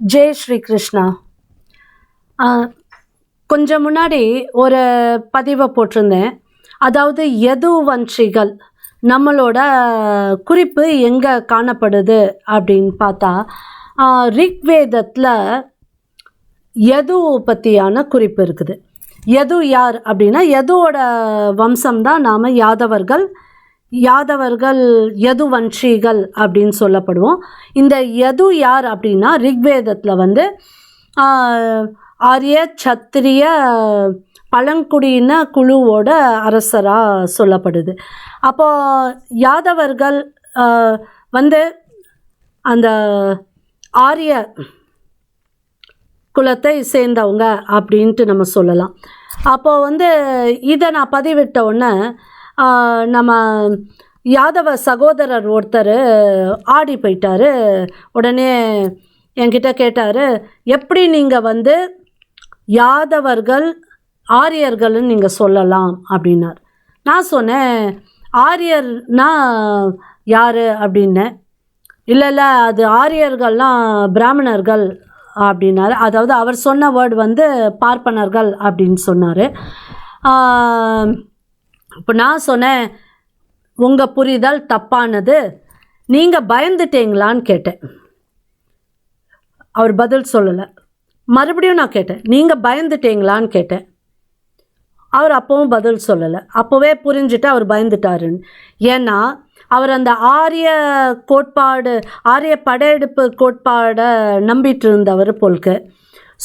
ஜெய் ஸ்ரீ கிருஷ்ணா கொஞ்சம் முன்னாடி ஒரு பதிவை போட்டிருந்தேன். அதாவது எது வன்ஷிகள் நம்மளோட குறிப்பு எங்கே காணப்படுது அப்படின்னு பார்த்தா ரிக்வேதத்தில் எது பற்றியான குறிப்பு இருக்குது. எது யார் அப்படின்னா எதுவோட வம்சம் தான் நாம் யாதவர்கள் யாதவர்கள் யது வன்ஷிகள் அப்படின்னு சொல்லப்படுவோம். இந்த யது யார் அப்படின்னா ரிக்வேதத்தில் வந்து ஆரிய சத்திரிய பழங்குடியின குழுவோட அரசராக சொல்லப்படுது. அப்போது யாதவர்கள் வந்து அந்த ஆரிய குலத்தை சேர்ந்தவங்க அப்படின்ட்டு நம்ம சொல்லலாம். அப்போது வந்து இதை நான் பதிவிட்ட உடனே நம்ம யாதவ சகோதரர் ஒருத்தர் ஆடி போயிட்டாரு. உடனே என்கிட்ட கேட்டார் எப்படி நீங்கள் வந்து யாதவர்கள் ஆரியர்கள்னு நீங்கள் சொல்லலாம்? அப்படின்னார். நான் சொன்னேன் ஆரியர்னா யார்? அப்படின்னேன். இல்லை இல்லை அது ஆரியர்கள்லாம் பிராமணர்கள் அப்படின்னாரு. அதாவது அவர் சொன்ன வேர்டு வந்து பார்ப்பனர்கள் அப்படின்னு சொன்னார். இப்போ நான் சொன்னேன் உங்கள் புரிதல் தப்பானது. நீங்கள் பயந்துட்டீங்களான்னு கேட்டேன். அவர் பதில் சொல்லலை. மறுபடியும் நான் கேட்டேன் நீங்கள் பயந்துட்டீங்களான்னு கேட்டேன். அவர் அப்பவும் பதில் சொல்லலை. அப்போவே புரிஞ்சுட்டு அவர் பயந்துட்டாருன்னு. ஏன்னா அவர் அந்த ஆரிய கோட்பாடு ஆரிய படையெடுப்பு கோட்பாடை நம்பிட்டு இருந்தவர் போல்க்கு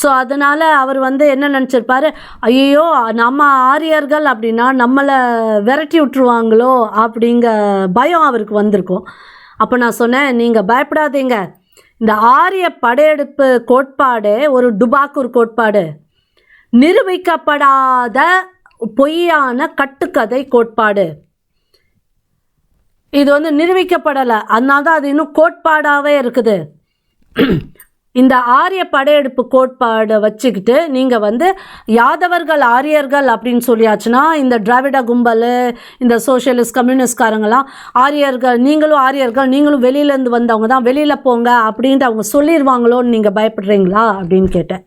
ஸோ அதனால் அவர் வந்து என்ன நினச்சிருப்பாரு? ஐயோ நம்ம ஆரியர்கள் அப்படின்னா நம்மளை விரட்டி விட்டுருவாங்களோ அப்படிங்க பயம் அவருக்கு வந்திருக்கும். அப்போ நான் சொன்னேன் நீங்கள் பயப்படாதீங்க. இந்த ஆரிய படையெடுப்பு கோட்பாடு ஒரு டுபாக்கூர் கோட்பாடு. நிரூபிக்கப்படாத பொய்யான கட்டுக்கதை கோட்பாடு. இது வந்து நிரூபிக்கப்படலை. அதனால தான் அது இன்னும் கோட்பாடாகவே இருக்குது. இந்த ஆரிய படையெடுப்பு கோட்பாடை வச்சுக்கிட்டு நீங்கள் வந்து யாதவர்கள் ஆரியர்கள் அப்படின்னு சொல்லியாச்சுன்னா இந்த திராவிட கும்பல் இந்த சோஷியலிஸ்ட் கம்யூனிஸ்ட்காரங்களாம் ஆரியர்கள் நீங்களும் ஆரியர்கள் நீங்களும் வெளியிலேருந்து வந்தவங்க தான் வெளியில் போங்க அப்படின்ட்டு அவங்க சொல்லிடுவாங்களோன்னு நீங்கள் பயப்படுறீங்களா அப்படின்னு கேட்டேன்.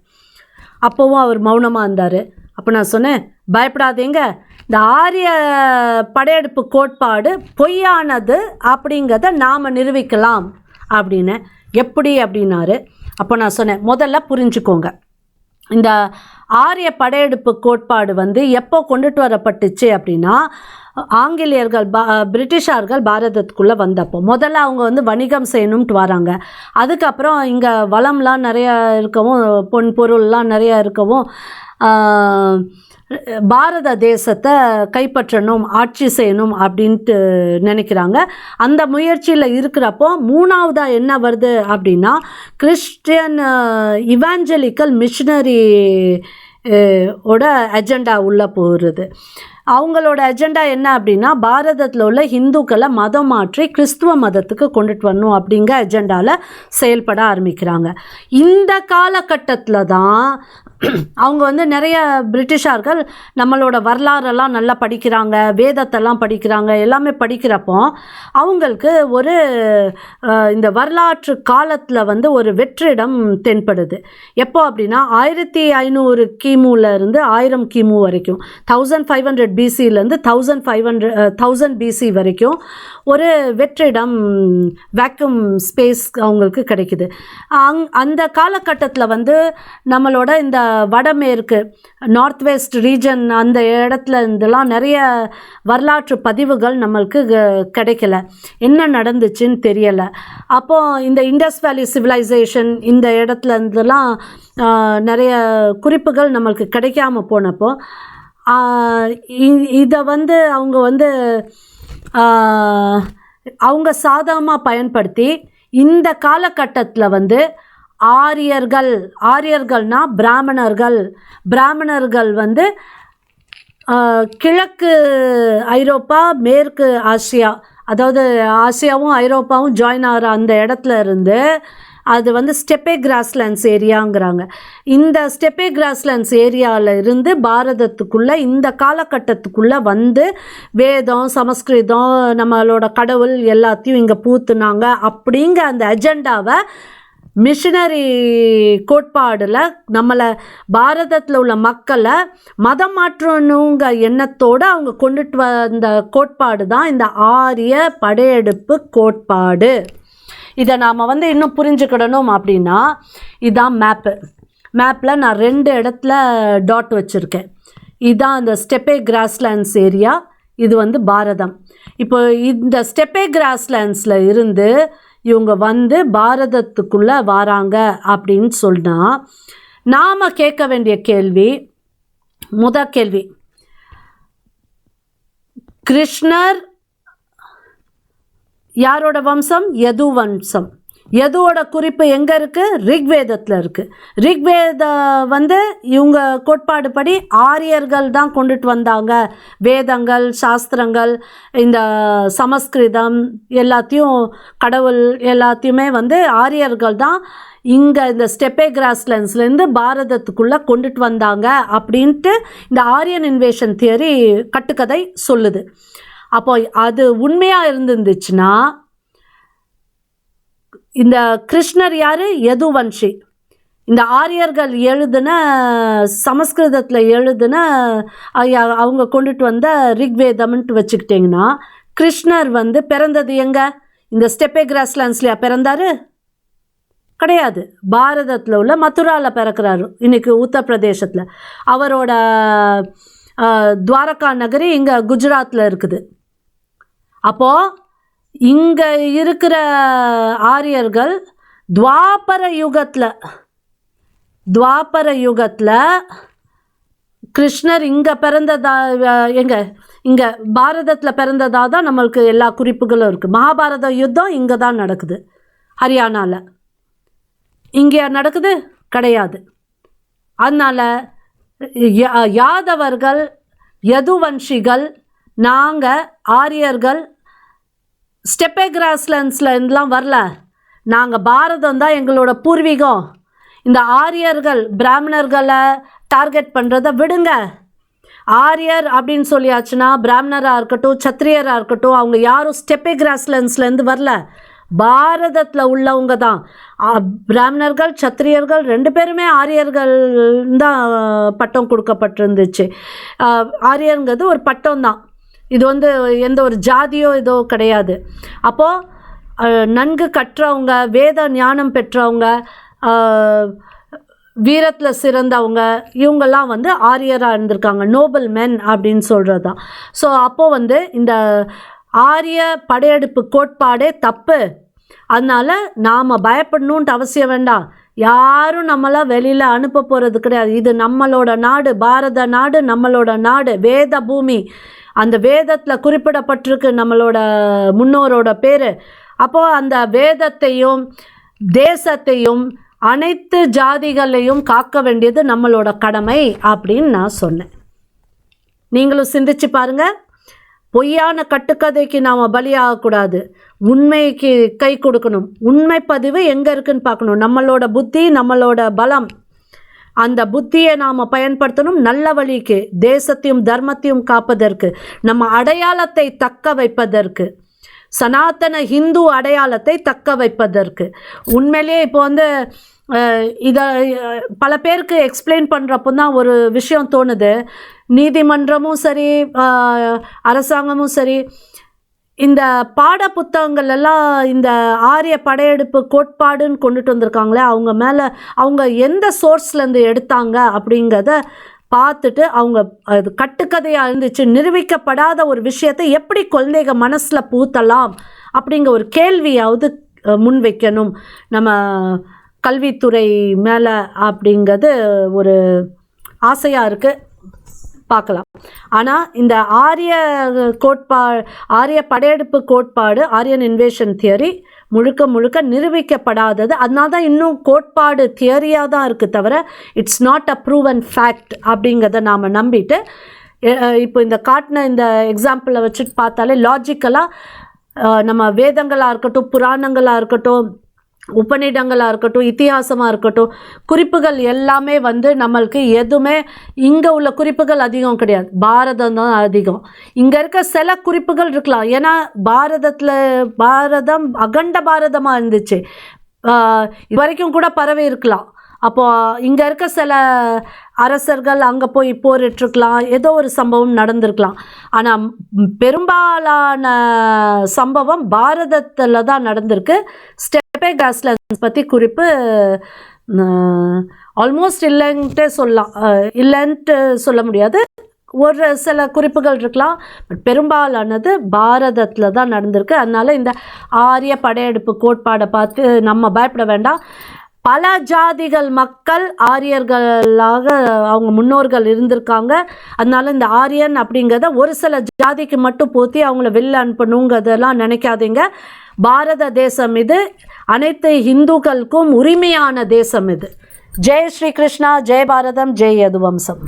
அப்போவும் அவர் மௌனமாக இருந்தார். அப்போ நான் சொன்னேன் பயப்படாதீங்க. இந்த ஆரிய படையெடுப்பு கோட்பாடு பொய்யானது அப்படிங்கிறத நாம் நிரூபிக்கலாம் அப்படின்னு எப்படி அப்படின்னாரு அப்போ நான் சொன்னேன் முதல்ல புரிஞ்சுக்கோங்க. இந்த ஆரிய படையெடுப்பு கோட்பாடு வந்து எப்போ கொண்டுட்டு வரப்பட்டுச்சு அப்படின்னா ஆங்கிலேயர்கள் பா பிரிட்டிஷார்கள் பாரதத்துக்குள்ளே வந்தப்போ முதல்ல அவங்க வந்து வணிகம் செய்யணும்ட்டு வராங்க. அதுக்கப்புறம் இங்கே வளம்லாம் நிறையா இருக்கவும் பொன் பொருள்லாம் நிறையா இருக்கவும் பாரத தேசத்தை கைப்பற்றணும் ஆட்சி செய்யணும் அப்படின்ட்டு நினைக்கிறாங்க. அந்த முயற்சியில் இருக்கிறப்போ மூணாவதாக என்ன வருது அப்படின்னா கிறிஸ்டியன் இவாஞ்சலிக்கல் மிஷினரி ஓட அஜெண்டா உள்ளே போகிறது அவங்களோட அஜெண்டா என்ன அப்படின்னா பாரதத்தில் உள்ள ஹிந்துக்களை மதம் மாற்றி கிறிஸ்துவ மதத்துக்கு கொண்டுட்டு வரணும் அப்படிங்கிற அஜெண்டாவில் செயல்பட ஆரம்பிக்கிறாங்க. இந்த காலகட்டத்தில் தான் அவங்க வந்து நிறைய பிரிட்டிஷார்கள் நம்மளோட வரலாறெல்லாம் நல்லா படிக்கிறாங்க வேதத்தெல்லாம் படிக்கிறாங்க எல்லாமே படிக்கிறப்போ அவங்களுக்கு ஒரு இந்த வரலாற்று காலத்தில் வந்து ஒரு வெற்றிடம் தென்படுது. எப்போ அப்படின்னா ஆயிரத்தி ஐநூறு கிமுலேருந்து ஆயிரம் கிமு வரைக்கும். Thousand five hundred பிசிலேருந்து thousand five hundred thousand BC வரைக்கும் ஒரு வெற்றிடம் வேக்யூம் ஸ்பேஸ் அவங்களுக்கு கிடைக்குது. அங் அந்த காலகட்டத்தில் வந்து நம்மளோட இந்த வடமேற்கு நார்த் வெஸ்ட் ரீஜன் அந்த இடத்துல இருந்தெல்லாம் நிறைய வரலாற்று பதிவுகள் நம்மளுக்கு க- கிடைக்கல. என்ன நடந்துச்சுன்னு தெரியலை. அப்போது இந்த இண்டஸ் வேலி சிவிலைசேஷன் இந்த இடத்துல இருந்தெல்லாம் நிறைய குறிப்புகள் நம்மளுக்கு கிடைக்காம போனப்போ இதை வந்து அவங்க வந்து அவங்க சாதகமாக பயன்படுத்தி இந்த காலகட்டத்தில் வந்து ஆரியர்கள். ஆரியர்கள்னா பிராமணர்கள். பிராமணர்கள் வந்து கிழக்கு ஐரோப்பா மேற்கு ஆசியா. அதாவது ஆசியாவும் ஐரோப்பாவும் ஜாயின் ஆகிற அந்த இடத்துல இருந்து அது வந்து ஸ்டெப்பே கிராஸ்லேண்ட்ஸ் ஏரியாங்கிறாங்க. இந்த ஸ்டெப்பே கிராஸ்லேண்ட்ஸ் ஏரியாவில் இருந்து பாரதத்துக்குள்ளே இந்த காலகட்டத்துக்குள்ளே வந்து வேதம் சமஸ்கிருதம் நம்மளோட கடவுள் எல்லாத்தையும் இங்கே பூத்துனாங்க. அப்படிங்கிற அந்த அஜெண்டாவை மிஷினரி கோட்பாடில் நம்மளை பாரதத்தில் உள்ள மக்களை மதம் மாற்றணுங்க எண்ணத்தோடு அவங்க கொண்டுட்டு வந்த கோட்பாடு தான் இந்த ஆரிய படையெடுப்பு கோட்பாடு. இதை நாம் வந்து இன்னும் புரிஞ்சுக்கிடணும் அப்படின்னா இதுதான் மேப்பு மேப்பில் நான் ரெண்டு இடத்துல டாட் வச்சுருக்கேன். இதுதான் அந்த ஸ்டெப்பே கிராஸ்லேண்ட்ஸ் ஏரியா இது வந்து பாரதம். இப்போ இந்த ஸ்டெப்பே கிராஸ்லேண்ட்ஸில் இருந்து இவங்க வந்து பாரதத்துக்குள்ளே வராங்க அப்படின்னு சொன்னால் நாம் கேட்க வேண்டிய கேள்வி முத கேள்வி. கிருஷ்ணர் யாரோட வம்சம்? யது வம்சம் யதுவோட குறிப்பு எங்கே இருக்குது ரிக்வேதத்தில் இருக்குது ரிக்வேத வந்து இவங்க கோட்பாடு படி ஆரியர்கள் தான் கொண்டுட்டு வந்தாங்க. வேதங்கள் சாஸ்திரங்கள் இந்த சமஸ்கிருதம் எல்லாத்தையும் கடவுள் எல்லாத்தையுமே வந்து ஆரியர்கள் தான் இங்கே இந்த ஸ்டெப்பே கிராஸ்லேண்ட்ஸ்லேருந்து பாரதத்துக்குள்ளே கொண்டுட்டு வந்தாங்க அப்படின்ட்டு இந்த ஆரியன் இன்வேஷன் தியரி கட்டுக்கதை சொல்லுது. அப்போ அது உண்மையாக இருந்துருந்துச்சுன்னா இந்த கிருஷ்ணர் யார்? யதுவன்ஷி. இந்த ஆரியர்கள் எழுதுன சமஸ்கிருதத்தில் எழுதுன அவங்க கொண்டுட்டு வந்த ரிக்வேதம்ன்ட்டு வச்சுக்கிட்டிங்கன்னா கிருஷ்ணர் வந்து பிறந்தது எங்க? இந்த ஸ்டெப்பே கிராஸ்லாண்ட்ஸ்லையா பிறந்தாரு? கிடையாது. பாரதத்தில் உள்ள மதுராவில் பிறக்கிறாரு இன்னைக்கு உத்தரப்பிரதேசத்தில் அவரோட துவாரகா நகரி இங்கே குஜராத்தில் இருக்குது. அப்போது இங்கே இருக்கிற ஆரியர்கள் துவாபர யுகத்தில் துவாபர யுகத்தில் கிருஷ்ணர் இங்கே பிறந்ததா எங்கே இங்கே பாரதத்தில் பிறந்ததாக தான் நம்மளுக்கு எல்லா குறிப்புகளும் இருக்குது மகாபாரத யுத்தம் இங்கே தான் நடக்குது ஹரியானாவில் இங்கே நடக்குது? கிடையாது. அதனால் யாதவர்கள் யதுவன்ஷிகள் நாங்கள் ஆரியர்கள் ஸ்டெப்பே கிராஸ்லேண்ட்ஸில் இருந்துலாம் வரல. நாங்கள் பாரதம் தான் எங்களோட பூர்வீகம். இந்த ஆரியர்கள் பிராமணர்களை டார்கெட் பண்ணுறத விடுங்க. ஆரியர் அப்படின்னு சொல்லியாச்சுன்னா பிராமணராக இருக்கட்டும் சத்திரியராக இருக்கட்டும் அவங்க யாரும் ஸ்டெப்பே கிராஸ்லேண்ட்ஸ்லேருந்து வரல. பாரதத்தில் உள்ளவங்க தான். பிராமணர்கள் சத்திரியர்கள் ரெண்டு பேருமே ஆரியர்கள் தான் பட்டம் கொடுக்கப்பட்டிருந்துச்சு. ஆரியருங்கிறது ஒரு பட்டம் தான் இது வந்து எந்த ஒரு ஜாதியோ இதோ கிடையாது. அப்போது நன்கு கற்றவங்க வேத ஞானம் பெற்றவங்க வீரத்தில் சிறந்தவங்க இவங்கெல்லாம் வந்து ஆரியராக இருந்திருக்காங்க. நோபல் மென் அப்படின்னு சொல்கிறது தான் ஸோ அப்போது வந்து இந்த ஆரிய படையெடுப்பு கோட்பாடே தப்பு. அதனால் நாம் பயப்படணுன்ட்டு அவசியம் வேண்டாம். யாரும் நம்மளாம் வெளியில் அனுப்ப போகிறது கிடையாது. இது நம்மளோட நாடு பாரத நாடு நம்மளோட நாடு வேத பூமி. அந்த வேதத்தில் குறிப்பிடப்பட்டிருக்கு நம்மளோட முன்னோரோட பேர். அப்போது அந்த வேதத்தையும் தேசத்தையும் அனைத்து ஜாதிகளையும் காக்க வேண்டியது நம்மளோட கடமை அப்படின்னு நான் சொன்னேன். நீங்களும் சிந்திச்சு பாருங்க. பொய்யான கட்டுக்கதைக்கு நாம் பலியாகக்கூடாது உண்மைக்கு கை கொடுக்கணும். உண்மை பதிவு எங்கே இருக்குன்னு பார்க்கணும். நம்மளோட புத்தி நம்மளோட பலம். அந்த புத்தியை நாம் பயன்படுத்தணும். நல்ல வழிக்கு தேசத்தையும் தர்மத்தையும் காப்பதற்கு நம்ம அடையாளத்தை தக்க வைப்பதற்கு சனாதன ஹிந்து அடையாளத்தை தக்க வைப்பதற்கு. உண்மையிலேயே இப்போ வந்து இதை பல பேருக்கு எக்ஸ்பிளைன் பண்ணுறப்போ தான் ஒரு விஷயம் தோணுது. நீதிமன்றமும் சரி அரசாங்கமும் சரி இந்த பாட புத்தகங்கள் எல்லாம் இந்த ஆரிய படையெடுப்பு கோட்பாடுன்னு கொண்டுட்டு வந்திருக்காங்களே அவங்க மேலே அவங்க எந்த சோர்ஸ்லேருந்து எடுத்தாங்க அப்படிங்கிறத பார்த்துட்டு அவங்க அது கட்டுக்கதையாக இருந்துச்சு நிரூபிக்கப்படாத ஒரு விஷயத்தை எப்படி குழந்தைங்க மனசில் பூத்தலாம் அப்படிங்கிற ஒரு கேள்வியாவது முன் முன்வைக்கணும் நம்ம கல்வித்துறை மேலே அப்படிங்கிறது ஒரு ஆசையாக இருக்குது பார்க்கலாம். ஆனால் இந்த ஆரிய கோட்பா ஆரிய படையெடுப்பு கோட்பாடு ஆரியன் இன்வேஷன் தியரி முழுக்க முழுக்க நிரூபிக்கப்படாதது. அதனால தான் இன்னும் கோட்பாடு தியரியாக தான் இருக்குது தவிர it's not a and fact அப்படிங்கிறத நாம் நம்பிட்டு இப்போ இந்த காட்டின இந்த எக்ஸாம்பிளை வச்சுட்டு பார்த்தாலே லாஜிக்கலாக நம்ம வேதங்களாக இருக்கட்டும் புராணங்களாக இருக்கட்டும் உபநிடங்களாக இருக்கட்டும் இத்திஹாசமாக இருக்கட்டும் குறிப்புகள் எல்லாமே வந்து நம்மளுக்கு எதுவுமே இங்கே உள்ள குறிப்புகள் அதிகம் கிடையாது. பாரதம் தான் அதிகம். இங்கே இருக்க சில குறிப்புகள் இருக்கலாம். ஏன்னா பாரதத்தில் பாரதம் அகண்ட பாரதமாக இருந்துச்சு. இது வரைக்கும் கூட பரவி இருக்கலாம். அப்போது இங்கே இருக்க சில அரசர்கள் அங்கே போய் போரிட்டுருக்கலாம். ஏதோ ஒரு சம்பவம் நடந்திருக்கலாம். ஆனால் பெரும்பாலான சம்பவம் பாரதத்தில் தான் நடந்திருக்கு. ஸ்டெப்பே பற்றி குறிப்பு ஆல்மோஸ்ட் இல்லைன்ட்டே சொல்லலாம் இல்லைன்ட்டு சொல்ல முடியாது. ஒரு சில குறிப்புகள் இருக்கலாம். பட் பெரும்பாலானது பாரதத்தில் தான் நடந்திருக்கு. அதனால் இந்த ஆரிய படையெடுப்பு கோட்பாடை பார்த்து நம்ம பயப்பட வேண்டாம். பல ஜாதிகள் மக்கள் ஆரியர்களாக அவங்க முன்னோர்கள் இருந்திருக்காங்க. அதனால இந்த ஆரியன் அப்படிங்கிறத ஒரு சில ஜாதிக்கு மட்டும் போத்தி அவங்கள வெளில அனுப்பணுங்கிறதெல்லாம் நினைக்காதீங்க. பாரத தேசம் இது. அனைத்து இந்துக்களுக்கும் உரிமையான தேசம் இது. ஜெய் ஸ்ரீ கிருஷ்ணா ஜெய் பாரதம் ஜெய் யதுவம்சம்.